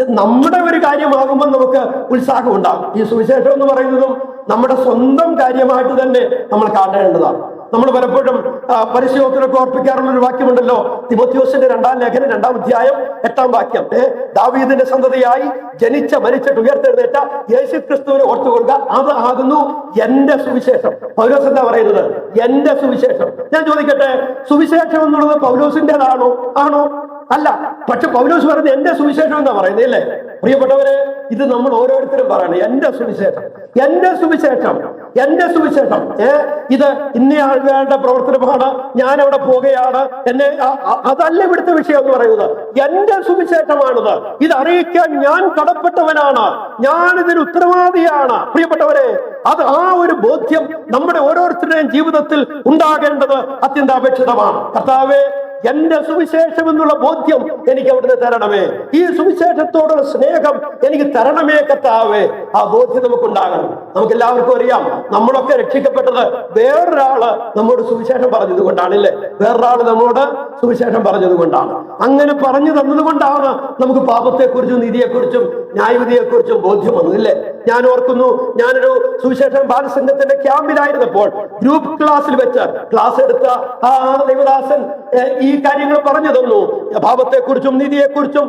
നമ്മുടെ ഒരു കാര്യമാകുമ്പോൾ നമുക്ക് ഉത്സാഹം ഉണ്ടാകും ഈ സുവിശേഷം എന്ന് പറയുന്നതും നമ്മുടെ സ്വന്തം കാര്യമായിട്ട് തന്നെ നമ്മൾ കാണേണ്ടതാണ്. നമ്മൾ പലപ്പോഴും പരിശോധനക്ക് ഓർപ്പിക്കാറുള്ള ഒരു വാക്യമുണ്ടല്ലോ. തിമോത്യോസിന്റെ രണ്ടാം ലേഖനം രണ്ടാം അധ്യായം എട്ടാം വാക്യം. ദാവീദിന്റെ സന്തതിയായി ജനിച്ച മരിച്ചിട്ട് ഉയർത്തെഴുന്നേറ്റ യേശു ക്രിസ്തുവിനെ ഓർത്തുകൊള്ളുക. അത് ആകുന്നു എന്റെ സുവിശേഷം. പൗലോസ് എന്താ പറയുന്നത്? എന്റെ സുവിശേഷം. ഞാൻ ചോദിക്കട്ടെ സുവിശേഷം എന്നുള്ളത് പൗലോസിന്റേതാണോ? ആണോ? അല്ല പക്ഷെ പൗലോസ് പറയുന്നത് എന്റെ സുവിശേഷം എന്നാ പറയുന്നത് അല്ലേ? പ്രിയപ്പെട്ടവരെ ഇത് നമ്മൾ ഓരോരുത്തരും പറയണം. എന്റെ സുവിശേഷം. എന്റെ സുവിശേഷം. എന്റെ സുവിശേഷം. ഏ ഇത് ഇന്നയാളുടെ പ്രവർത്തനമാണ്. ഞാൻ അവിടെ പോകുകയാണ്. എന്നെ അതല്ല ഇവിടുത്തെ വിഷയം എന്ന് പറയുന്നത്. എന്റെ സുവിശേഷമാണിത്. ഇത് അറിയിക്കാൻ ഞാൻ കടപ്പെട്ടവനാണ്. ഞാൻ ഇതിന് ഉത്തരവാദിയാണ്. പ്രിയപ്പെട്ടവരെ അത് ആ ഒരു ബോധ്യം നമ്മുടെ ഓരോരുത്തരുടെയും ജീവിതത്തിൽ ഉണ്ടാകേണ്ടത് അത്യന്താപേക്ഷിതമാണ്. കർത്താവേ എന്റെ സുവിശേഷം എന്നുള്ള ബോധ്യം എനിക്ക് അവിടുന്ന് തരണമേ. ഈ സുവിശേഷത്തോടുള്ള സ്നേഹം എനിക്ക് തരണമേ കത്താവേ ആ ബോധ്യം നമുക്കുണ്ടാകണം. നമുക്ക് എല്ലാവർക്കും അറിയാം നമ്മളൊക്കെ രക്ഷിക്കപ്പെട്ടത് വേറൊരാൾ നമ്മോട് സുവിശേഷം പറഞ്ഞത് കൊണ്ടാണ് അല്ലേ വേറൊരാൾ നമ്മോട് സുവിശേഷം പറഞ്ഞത് കൊണ്ടാണ് അങ്ങനെ പറഞ്ഞു തന്നത് കൊണ്ടാണ് നമുക്ക് പാപത്തെക്കുറിച്ചും നീതിയെക്കുറിച്ചും ന്യായവിധിയെക്കുറിച്ചും ബോധ്യം വന്നു ഇല്ലേ ഞാൻ ഓർക്കുന്നു ഞാനൊരു സുവിശേഷം ബാലസംഘത്തിന്റെ ക്യാമ്പിലായിരുന്നപ്പോൾ ഗ്രൂപ്പ് ക്ലാസ്സിൽ വെച്ച് ക്ലാസ് എടുത്ത ആ ദൈവദാസൻ ഏഹ്, ഈ കാര്യങ്ങൾ പറഞ്ഞു തന്നു പാപത്തെക്കുറിച്ചും നീതിയെക്കുറിച്ചും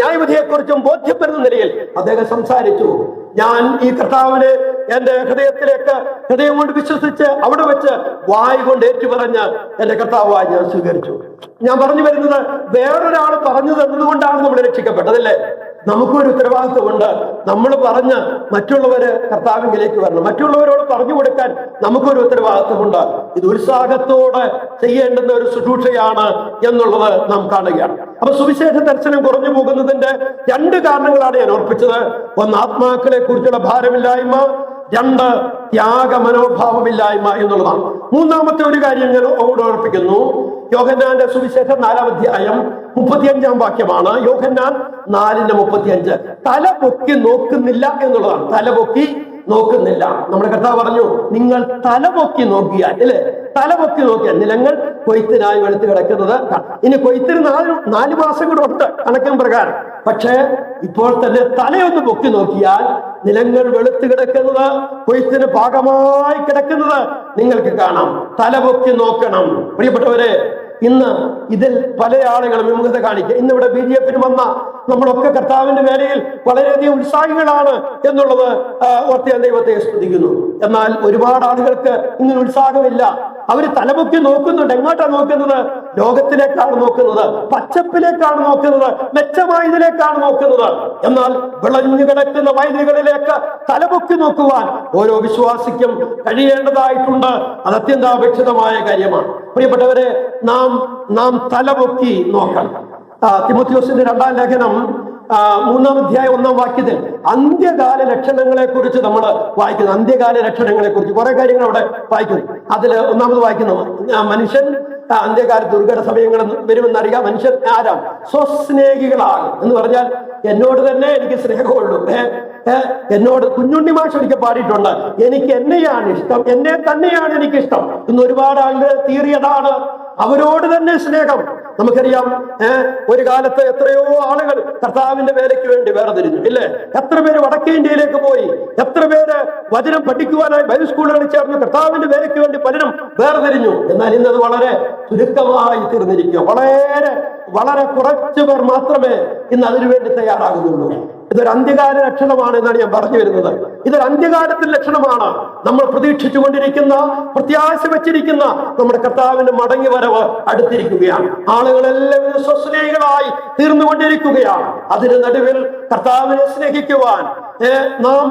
ന്യായവിധിയെക്കുറിച്ചും ബോധ്യപ്പെടുന്ന നിലയിൽ അദ്ദേഹം സംസാരിച്ചു. ഞാൻ ഈ കർത്താവിനെ എന്റെ ഹൃദയത്തിലേക്ക് ഹൃദയം കൊണ്ട് വിശ്വസിച്ച് അവിടെ വെച്ച് വായ് കൊണ്ട് ഏറ്റുപറഞ്ഞ് എന്റെ കർത്താവായി ഞാൻ സ്വീകരിച്ചു. ഞാൻ പറഞ്ഞു വരുന്നത് വേറൊരാൾ പറഞ്ഞു തന്നതുകൊണ്ടാണ് നമ്മൾ രക്ഷിക്കപ്പെട്ടതല്ലേ നമുക്കൊരു ഉത്തരവാദിത്വമുണ്ട് നമ്മൾ പറഞ്ഞ് മറ്റുള്ളവര് കർത്താവിംഗിലേക്ക് വരണം. മറ്റുള്ളവരോട് പറഞ്ഞു കൊടുക്കാൻ നമുക്കൊരു ഉത്തരവാദിത്വമുണ്ട് ഇത് ഉത്സാഹത്തോടെ ചെയ്യേണ്ടുന്ന ഒരു ശുശ്രൂഷയാണ് എന്നുള്ളത് നാം കാണുകയാണ്. അപ്പൊ സുവിശേഷ ദർശനം കുറഞ്ഞു പോകുന്നതിന്റെ രണ്ട് കാരണങ്ങളാണ് ഞാൻ ഓർപ്പിച്ചത്. ഒന്ന് ആത്മാക്കളെ കുറിച്ചുള്ള ഭാരമില്ലായ്മ. രണ്ട് ത്യാഗ മനോഭാവമില്ലായ്മ എന്നുള്ളതാണ്. മൂന്നാമത്തെ ഒരു കാര്യം ഞാൻ ഓട് ഓർപ്പിക്കുന്നു സുവിശേഷം നാലാം അധ്യായം മുപ്പത്തിയഞ്ചാം വാക്യമാണ്. യോഹന്നാൻ നാലിന്റെ മുപ്പത്തിയഞ്ച്. തല പൊക്കി നോക്കുന്നില്ല എന്നുള്ളതാണ്. തല പൊക്കി നോക്കുന്നില്ല. നമ്മുടെ കഥ പറഞ്ഞു നിങ്ങൾ തല പൊക്കി നോക്കിയാൽ അല്ലേ? തല പൊക്കി നോക്കിയാൽ നിലങ്ങൾ കൊയ്ത്തിനായി വെളുത്ത് കിടക്കുന്നത്. ഇനി കൊയ്ത്തിന് നാല് നാല് മാസം കൂടെ ഉണ്ട് കണക്കും പ്രകാരം. പക്ഷേ ഇപ്പോൾ തന്നെ തലയൊന്ന് പൊക്കി നോക്കിയാൽ നിലങ്ങൾ വെളുത്ത് കിടക്കുന്നത് കൊയ്ത്തിന് ഭാഗമായി കിടക്കുന്നത് നിങ്ങൾക്ക് കാണാം. തല പൊക്കി നോക്കണം. പ്രിയപ്പെട്ടവരെ ഇന്ന് ഇതിൽ പല ആളുകളും വിമുഖത കാണിക്കുക. ഇന്ന് ഇവിടെ ബി ജെ പിന് വന്ന നമ്മളൊക്കെ കർത്താവിന്റെ വേലയിൽ വളരെയധികം ഉത്സാഹികളാണ് എന്നുള്ളത് ഓർത്തിയ ദൈവത്തെ സ്തുതിക്കുന്നു. എന്നാൽ ഒരുപാട് ആളുകൾക്ക് ഇങ്ങനെ ഉത്സാഹമില്ല. അവർ തലപൊക്കി നോക്കുന്നുണ്ട്. എങ്ങോട്ടാ നോക്കുന്നത്? ലോകത്തിലേക്കാണ് നോക്കുന്നത്. പച്ചപ്പിലേക്കാണ് നോക്കുന്നത്. മെച്ചമായതിലേക്കാണ് നോക്കുന്നത്. എന്നാൽ വിളഞ്ഞു കിടക്കുന്ന വയലുകളിലേക്ക് തലപൊക്കി നോക്കുവാൻ ഓരോ വിശ്വാസിക്കും കഴിയേണ്ടതായിട്ടുണ്ട്. അത് അത്യന്താപേക്ഷിതമായ കാര്യമാണ്. പ്രിയപ്പെട്ടവരെ നാം നാം തലപൊക്കി നോക്കണം. തിമോത്യോസിന്റെ രണ്ടാം ലേഖനം മൂന്നാം അധ്യായം ഒന്നാം വാക്യത്തിൽ അന്ത്യകാല ലക്ഷണങ്ങളെ കുറിച്ച് നമ്മൾ വായിക്കുന്നു. അന്ത്യകാല ലക്ഷണങ്ങളെ കുറിച്ച് കുറെ കാര്യങ്ങൾ അവിടെ വായിക്കുന്നു. അതിൽ ഒന്നാമത് വായിക്കുന്നു മനുഷ്യൻ അന്ത്യകാല ദുർഘട സമയങ്ങൾ വരുമെന്നറിയാം മനുഷ്യൻ ആരാം സ്വസ്നേഹികളാകും എന്ന് പറഞ്ഞാൽ എന്നോട് തന്നെ എനിക്ക് സ്നേഹമുള്ളൂ. എന്നോട് കുഞ്ഞുണ്ണി മാഷ് എനിക്ക് പാടിയിട്ടുണ്ട്. എനിക്ക് എന്നെയാണ് ഇഷ്ടം. എന്നെ തന്നെയാണ് എനിക്ക് ഇഷ്ടം ഇന്ന് ഒരുപാട് ആളുകൾ തീറിയതാണ്. അവരോട് തന്നെ സ്നേഹം. നമുക്കറിയാം ഒരു കാലത്ത് എത്രയോ ആളുകൾ കർത്താവിന്റെ വേലയ്ക്ക് വേണ്ടി വേർതിരിഞ്ഞു ഇല്ലേ? എത്ര പേര് വടക്കേ ഇന്ത്യയിലേക്ക് പോയി എത്ര പേര് വചനം പഠിക്കുവാനായി ബൈബിൾ സ്കൂളുകളിൽ ചേർന്ന് കർത്താവിന്റെ വേലയ്ക്ക് വേണ്ടി പലരും വേർതിരിഞ്ഞു. എന്നാൽ ഇന്നത് വളരെ ചുരുക്കമായി തീർന്നിരിക്കുക വളരെ വളരെ കുറച്ചു പേർ മാത്രമേ ഇന്ന് അതിനുവേണ്ടി തയ്യാറാകുന്നുള്ളൂ. ഇതൊരു അന്ത്യകാല ലക്ഷണമാണ് എന്നാണ് ഞാൻ പറഞ്ഞു വരുന്നത്. ഇതൊരു അന്ത്യകാലത്തിന്റെ ലക്ഷണമാണ് നമ്മൾ പ്രതീക്ഷിച്ചു കൊണ്ടിരിക്കുന്ന പ്രത്യാശ വെച്ചിരിക്കുന്ന നമ്മുടെ കർത്താവിന്റെ മടങ്ങി വരവ് അടുത്തിരിക്കുകയാണ്. ആളുകളെല്ലാം സ്വസ്നേഹികളായി തീർന്നുകൊണ്ടിരിക്കുകയാണ്. അതിന് നടുവിൽ കർത്താവിനെ സ്നേഹിക്കുവാൻ നാം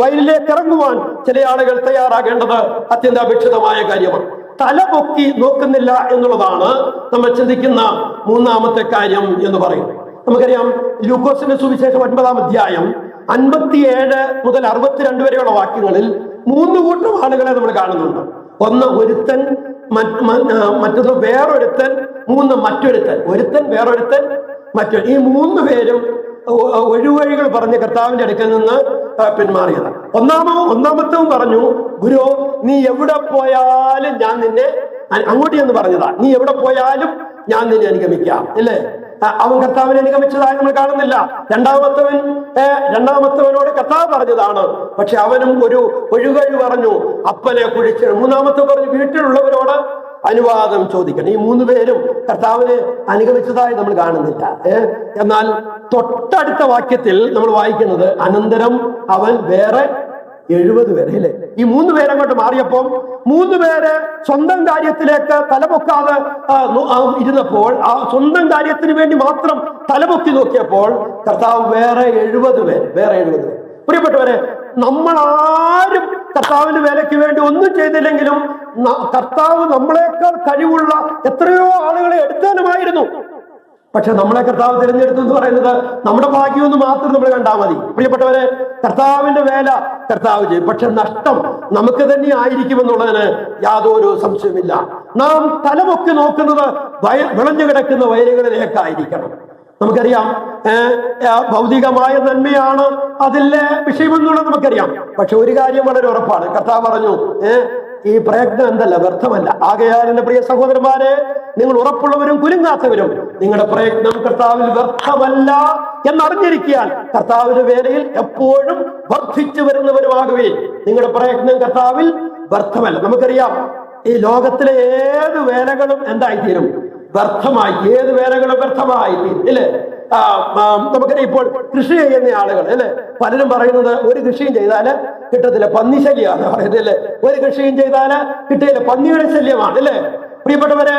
വയലിലേക്ക് ഇറങ്ങുവാൻ ചില ആളുകൾ തയ്യാറാകേണ്ടത് അത്യന്താപേക്ഷിതമായ കാര്യമാണ്. തല പൊക്കി നോക്കുന്നില്ല എന്നുള്ളതാണ് നമ്മൾ ചിന്തിക്കുന്ന മൂന്നാമത്തെ കാര്യം എന്ന് പറയുന്നത്. നമുക്കറിയാം ലൂക്കോസിന്റെ സുവിശേഷം ഒൻപതാം അധ്യായം അൻപത്തിയേഴ് മുതൽ അറുപത്തിരണ്ട് വരെയുള്ള വാക്യങ്ങളിൽ മൂന്ന് കൂട്ടം ആളുകളെ നമ്മൾ കാണുന്നുണ്ട്. ഒന്ന് ഒരുത്തൻ മറ്റൊന്ന് വേറൊരുത്തൻ മൂന്ന് മറ്റൊരുത്തൻ. ഒരുത്തൻ വേറൊരുത്തൻ മറ്റൊരു. ഈ മൂന്ന് പേരും ഒഴിവഴികൾ പറഞ്ഞ് കർത്താവിന്റെ അടുക്കൽ നിന്ന് പിന്മാറിയത് ഒന്നാമവും ഒന്നാമോ ഒന്നാമത്തവും പറഞ്ഞു ഗുരു നീ എവിടെ പോയാലും ഞാൻ നിന്നെ അങ്ങോട്ട് എന്ന് പറഞ്ഞതാ. നീ എവിടെ പോയാലും ഞാൻ നിന്നെ അനുഗമിക്കാം ഇല്ലേ? അവൻ കർത്താവിനെ അനുഗമിച്ചതായി നമ്മൾ കാണുന്നില്ല. രണ്ടാമത്തവൻ രണ്ടാമത്തവനോട് കർത്താവ് പറഞ്ഞതാണ്. പക്ഷെ അവനും ഒരു ഒഴുകഴി പറഞ്ഞു അപ്പനെ കുഴിച്ച് മൂന്നാമത്തെ പറഞ്ഞു വീട്ടിലുള്ളവരോട് അനുവാദം ചോദിക്കണം. ഈ മൂന്ന് പേരും കർത്താവിനെ അനുഗമിച്ചതായി നമ്മൾ കാണുന്നില്ല? എന്നാൽ തൊട്ടടുത്ത വാക്യത്തിൽ നമ്മൾ വായിക്കുന്നത് അനന്തരം അവൻ വേറെ എഴുപത് പേരെ അല്ലേ? ഈ മൂന്ന് പേരങ്ങോട്ട് മാറിയപ്പോൾ മൂന്ന് പേര് സ്വന്തം കാര്യത്തിലേക്ക് തലപൊക്കാതെ ഇരുന്നപ്പോൾ ആ സ്വന്തം കാര്യത്തിന് വേണ്ടി മാത്രം തലപൊക്കി നോക്കിയപ്പോൾ കർത്താവ് വേറെ എഴുപത് പേര് വേറെ എഴുപത് പേര്. പ്രിയപ്പെട്ടവരെ നമ്മൾ ആരും കർത്താവിന്റെ വേലയ്ക്ക് വേണ്ടി ഒന്നും ചെയ്തില്ലെങ്കിലും കർത്താവ് നമ്മളെക്കാൾ കഴിവുള്ള എത്രയോ ആളുകളെ എടുത്തേനുമായിരുന്നു പക്ഷെ നമ്മളെ കർത്താവ് തിരഞ്ഞെടുത്തു എന്ന് പറയുന്നത് നമ്മുടെ ഭാഗ്യമൊന്ന് മാത്രം നമ്മൾ കണ്ടാൽ മതി. പ്രിയപ്പെട്ടവരെ കർത്താവിന്റെ വേല കർത്താവ് ചെയ്യും. പക്ഷെ നഷ്ടം നമുക്ക് തന്നെ ആയിരിക്കുമെന്നുള്ളതിന് യാതൊരു സംശയമില്ല നാം തലമൊക്കെ നോക്കുന്നത് വയ വിളഞ്ഞു കിടക്കുന്ന വയലുകളിലേക്കായിരിക്കണം. നമുക്കറിയാം ഭൗതികമായ നന്മയാണ് അതിലെ വിഷയമെന്നുള്ളത് നമുക്കറിയാം. പക്ഷെ ഒരു കാര്യം വളരെ ഉറപ്പാണ്. കർത്താവ് പറഞ്ഞു ഏഹ് ഈ പ്രയത്നം എന്തല്ല വ്യർത്ഥമല്ല. ആകയാൽ എന്റെ പ്രിയ സഹോദരന്മാരെ നിങ്ങൾ ഉറപ്പുള്ളവരും കുലുങ്ങാത്തവരും നിങ്ങളുടെ പ്രയത്നം കർത്താവിൽ വ്യർത്ഥമല്ല എന്നറിഞ്ഞിരിക്കാൻ കർത്താവിന്റെ വേലയിൽ എപ്പോഴും വർദ്ധിച്ചു വരുന്നവരുമാകുകയും നിങ്ങളുടെ പ്രയത്നം കർത്താവിൽ വ്യർത്ഥമല്ല. നമുക്കറിയാം ഈ ലോകത്തിലെ ഏത് വേലകളും എന്തായിത്തീരും? വ്യർത്ഥമായി ഏത് വേലകളും വ്യർത്ഥമായി തീരും ഇല്ലേ? നമുക്കറിയാം ഇപ്പോൾ കൃഷി ചെയ്യുന്ന ആളുകൾ അല്ലെ? പലരും പറയുന്നത് ഒരു കൃഷിയും ചെയ്താൽ കിട്ടത്തില്ല പന്നി ശല്യമാണ് പറയുന്നത് അല്ലേ? ഒരു കൃഷിയും ചെയ്താൽ കിട്ടിയില്ല പന്നിയുടെ ശല്യമാണ് അല്ലേ? പ്രിയപ്പെട്ടവരെ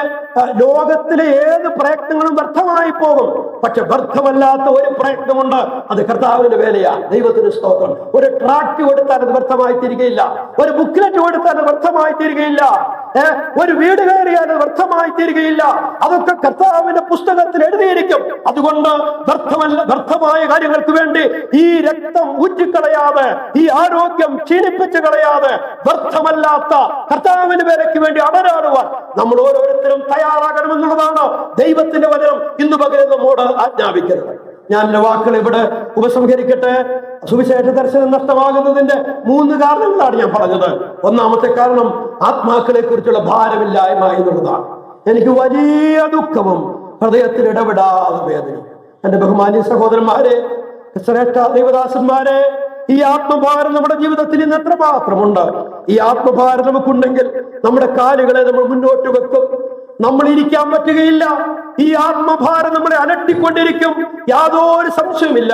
ലോകത്തിലെ ഏത് പ്രയത്നങ്ങളും വ്യർത്ഥമായി പോകും. പക്ഷെ വ്യർത്ഥമല്ലാത്ത ഒരു പ്രയത്നമുണ്ട്. അത് കർത്താവിന്റെ വേലയാ. ദൈവത്തിന് സ്തോത്രം. ഒരു ട്രാക്ട് കൊടുത്താൽ അത് വ്യർത്ഥമായി തീരുകയില്ല. ഒരു ബുക്ക്ലെറ്റ് കൊടുത്താൽ അത് വ്യർത്ഥമായി തീരുകയില്ല. ഒരു വീട് കയറിയാൽ അത് വ്യർത്ഥമായി തീരുകയില്ല. അതൊക്കെ കർത്താവിന്റെ പുസ്തകത്തിൽ എഴുതിയിരിക്കും. അതുകൊണ്ട് വ്യർത്ഥമല്ല വ്യർത്ഥമായ കാര്യങ്ങൾക്ക് വേണ്ടി ഈ രക്തം ഊറ്റിക്കളയാതെ ഈ ആരോഗ്യം ക്ഷീണിപ്പിച്ചു കളയാതെ വ്യർത്ഥമല്ലാത്ത കർത്താവിന്റെ വേലയ്ക്ക് വേണ്ടി അടരാടുവാൻ നമ്മൾ ഓരോരുത്തരും തയ്യാറാകണമെന്നുള്ളതാണ് ദൈവത്തിന്റെ വചനം? ഇന്ന് പകരം നമ്മോട് ആജ്ഞാപിക്കുന്നത് ഞാൻ എന്റെ വാക്കുകൾ ഇവിടെ ഉപസംഹരിക്കട്ടെ. സുവിശേഷ ദർശനം നഷ്ടമാകുന്നതിന്റെ മൂന്ന് കാരണങ്ങളാണ് ഞാൻ പറഞ്ഞത്. ഒന്നാമത്തെ കാരണം ആത്മാക്കളെ കുറിച്ചുള്ള ഭാരമില്ലായ്മ എന്നുള്ളതാണ്. എനിക്ക് വലിയ ദുഃഖവും ഹൃദയത്തിൽ ഇടപെടാതെ വേദനയും എന്റെ ബഹുമാന്യ സഹോദരന്മാരെ ശ്രേഷ്ഠ ദൈവദാസന്മാരെ ഈ ആത്മഭാരം നമ്മുടെ ജീവിതത്തിൽ ഇന്ന് എത്രമാത്രമുണ്ട് ഈ ആത്മഭാരം നമുക്കുണ്ടെങ്കിൽ നമ്മുടെ കാലുകളെ നമ്മൾ മുന്നോട്ട് വെക്കും. നമ്മൾ ഇരിക്കാൻ പറ്റുകയില്ല. ഈ ആത്മഭാരം നമ്മളെ അലട്ടിക്കൊണ്ടിരിക്കും. യാതൊരു സംശയമില്ല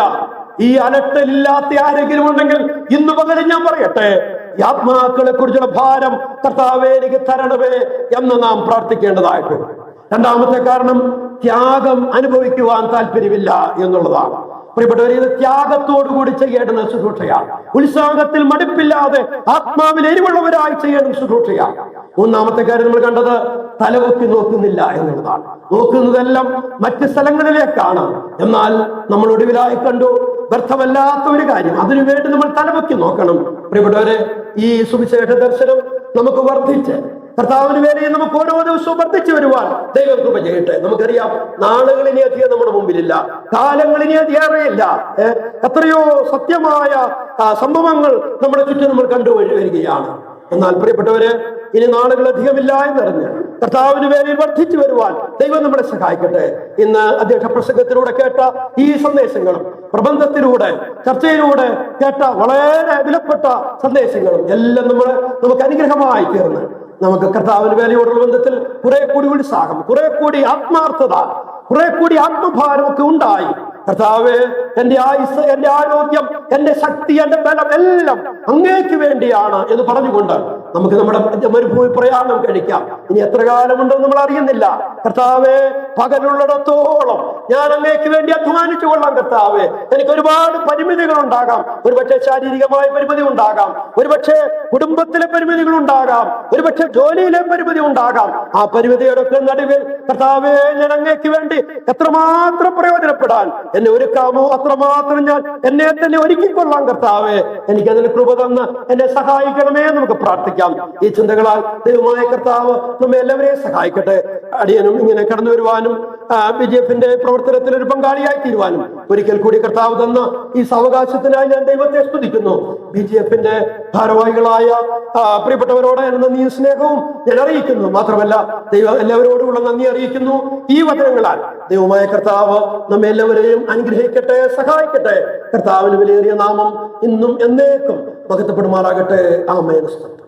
ഈ അലട്ടലില്ലാത്ത ആരെങ്കിലും ഉണ്ടെങ്കിൽ ഇന്ന് പകരം ഞാൻ പറയട്ടെ ആത്മാക്കളെ കുറിച്ചുള്ള ഭാരം കർത്താവേ തരണമേ എന്ന് നാം പ്രാർത്ഥിക്കേണ്ടതായിട്ടുണ്ട് രണ്ടാമത്തെ കാരണം ത്യാഗം അനുഭവിക്കുവാൻ താല്പര്യമില്ല എന്നുള്ളതാണ്. പ്രിയപ്പെട്ടവരെ ഇത് ത്യാഗത്തോടു കൂടി ചെയ്യേണ്ടുന്ന ശുശ്രൂഷയാണ്. ഉത്സാഹത്തിൽ മടുപ്പില്ലാതെ ആത്മാവിൽ എരിവുള്ളവരായി ചെയ്യേണ്ട ശുശ്രൂഷയാണ്. മൂന്നാമത്തെ കാര്യം നമ്മൾ കണ്ടത് തലവൊക്കി നോക്കുന്നില്ല എന്നുള്ളതാണ്. നോക്കുന്നതെല്ലാം മറ്റ് സ്ഥലങ്ങളിലേക്കാണ്. എന്നാൽ നമ്മൾ ഒടുവിലായി കണ്ടു വ്യർത്ഥമല്ലാത്ത ഒരു കാര്യം അതിനുവേണ്ടി നമ്മൾ തലവൊക്കി നോക്കണം. പ്രിയപ്പെട്ടവരെ ഈ സുവിശേഷ ദർശനം നമുക്ക് വർദ്ധിച്ച് കർത്താവിന് വേലയിൽ നമുക്ക് ഓരോ ദിവസവും വർദ്ധിച്ചു വരുവാൻ ദൈവം കൃപ ചെയ്യട്ടെ. നമുക്കറിയാം നാളുകൾ ഇനി അധികം നമ്മുടെ മുമ്പിലില്ല. കാലങ്ങൾ ഇനി അധികമേയില്ല എത്രയോ സത്യമായ സംഭവങ്ങൾ നമ്മുടെ ചുറ്റും നമ്മൾ കണ്ടു വരികയാണ്. എന്നാൽ പ്രിയപ്പെട്ടവര് ഇനി നാളുകൾ അധികമില്ല എന്നറിഞ്ഞ് കർത്താവിന് വേലയിൽ വർദ്ധിച്ചു വരുവാൻ ദൈവം നമ്മളെ സഹായിക്കട്ടെ. ഇന്ന് അധ്യക്ഷ പ്രസംഗത്തിലൂടെ കേട്ട ഈ സന്ദേശങ്ങളും പ്രബന്ധത്തിലൂടെ ചർച്ചയിലൂടെ കേട്ട വളരെ വിലപ്പെട്ട സന്ദേശങ്ങളും എല്ലാം നമ്മൾ നമുക്ക് അനുഗ്രഹമായി തീർന്ന്. നമുക്ക് കർത്താവിന് വേലയോടുള്ള ബന്ധത്തിൽ കുറെ കൂടി ഉത്സാഹം കുറെ കൂടി ആത്മാർത്ഥത കുറെ കൂടി ആത്മഭാരമൊക്കെ ഉണ്ടായി. കർത്താവ് എന്റെ ആയുസ് എന്റെ ആരോഗ്യം എന്റെ ശക്തി എന്റെ ബലം എല്ലാം അങ്ങേക്ക് വേണ്ടിയാണ് എന്ന് പറഞ്ഞുകൊണ്ട് നമുക്ക് നമ്മുടെ മരുഭൂമി പ്രയാണം കഴിക്കാം. ഇനി എത്ര കാലമുണ്ടോ നമ്മൾ അറിയുന്നില്ല. കർത്താവേ പകലുള്ളിടത്തോളം ഞാൻ അങ്ങേക്ക് വേണ്ടി അധ്വാനിച്ചു കൊള്ളാം കർത്താവേ. എനിക്ക് ഒരുപാട് പരിമിതികൾ ഉണ്ടാകാം. ഒരുപക്ഷെ ശാരീരികമായ പരിമിതി ഉണ്ടാകാം. ഒരുപക്ഷെ കുടുംബത്തിലെ പരിമിതികൾ ഉണ്ടാകാം. ഒരുപക്ഷെ ജോലിയിലെ പരിമിതി ഉണ്ടാകാം. ആ പരിമിതിയുടെ നടുവിൽ കർത്താവെ ഞാൻ അങ്ങേക്ക് വേണ്ടി എത്രമാത്രം പ്രയോജനപ്പെടാൻ? എന്നെ ഒരുക്കാമോ? അത്രമാത്രം ഞാൻ എന്നെ തന്നെ ഒരുക്കിക്കൊള്ളാം കർത്താവേ. എനിക്ക് അതിന് കൃപ തന്ന് എന്നെ സഹായിക്കണമേ നമുക്ക് പ്രാർത്ഥിക്കാം. ഈ ചിന്തകളാൽ ദൈവമായ കർത്താവ് നമ്മെ എല്ലാവരെയും സഹായിക്കട്ടെ. അടിയനും ഇങ്ങനെ കടന്നു വരുവാനും ബി ജെ എഫിന്റെ പ്രവർത്തനത്തിൽ ഒരു പങ്കാളിയായി തീരുവാനും ഒരിക്കൽ കൂടി കർത്താവ് തന്ന ഈ സാവകാശത്തിനായി ഞാൻ ദൈവത്തെ സ്തുതിക്കുന്നു. ബി ജെ എഫിന്റെ ഭാരവാഹികളായ പ്രിയപ്പെട്ടവരോട് എന്ന നീ സ്നേഹവും ഞാൻ അറിയിക്കുന്നു. മാത്രമല്ല ദൈവം എല്ലാവരോടുമുള്ള നന്ദി അറിയിക്കുന്നു ഈ വചനങ്ങളാൽ. ദൈവമായ കർത്താവ് നമ്മെ എല്ലാവരെയും അനുഗ്രഹിക്കട്ടെ സഹായിക്കട്ടെ. കർത്താവിന് വിലയേറിയ നാമം ഇന്നും എന്നേക്കും മഹത്വപ്പെടുമാറാകട്ടെ ആമേൻ. സ്തോത്രം